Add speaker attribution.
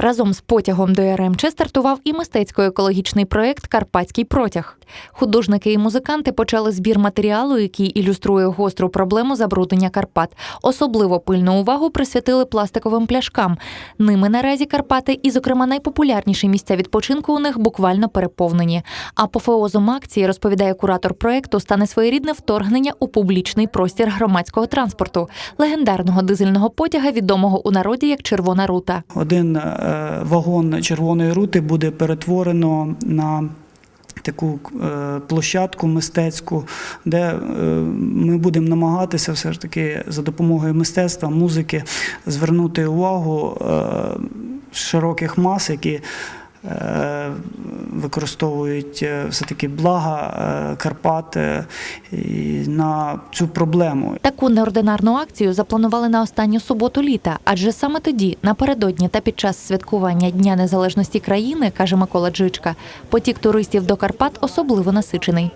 Speaker 1: Разом з потягом до ЯРМЧ стартував і мистецько-екологічний проєкт Карпатський протяг. Художники і музиканти почали збір матеріалу, який ілюструє гостру проблему забруднення Карпат. Особливо пильну увагу присвятили пластиковим пляшкам. Ними наразі Карпати, і, зокрема, найпопулярніші місця відпочинку у них буквально переповнені. Апофеозом акції, розповідає куратор проєкту, стане своєрідне вторгнення у публічний простір громадського транспорту, легендарного дизельного потяга, відомого у народі як Червона рута.
Speaker 2: Один е, вагон червоної рути буде перетворено на таку е, площадку мистецьку, де е, ми будемо намагатися все ж таки за допомогою мистецтва, музики звернути увагу е, широких мас, які е, використовують е, все-таки блага е, Карпат е, на цю проблему.
Speaker 1: Таку неординарну акцію запланували на останню суботу літа, адже саме тоді, напередодні та під час святкування Дня Незалежності країни, каже Микола Джичка, потік туристів до Карпат особливо насичений.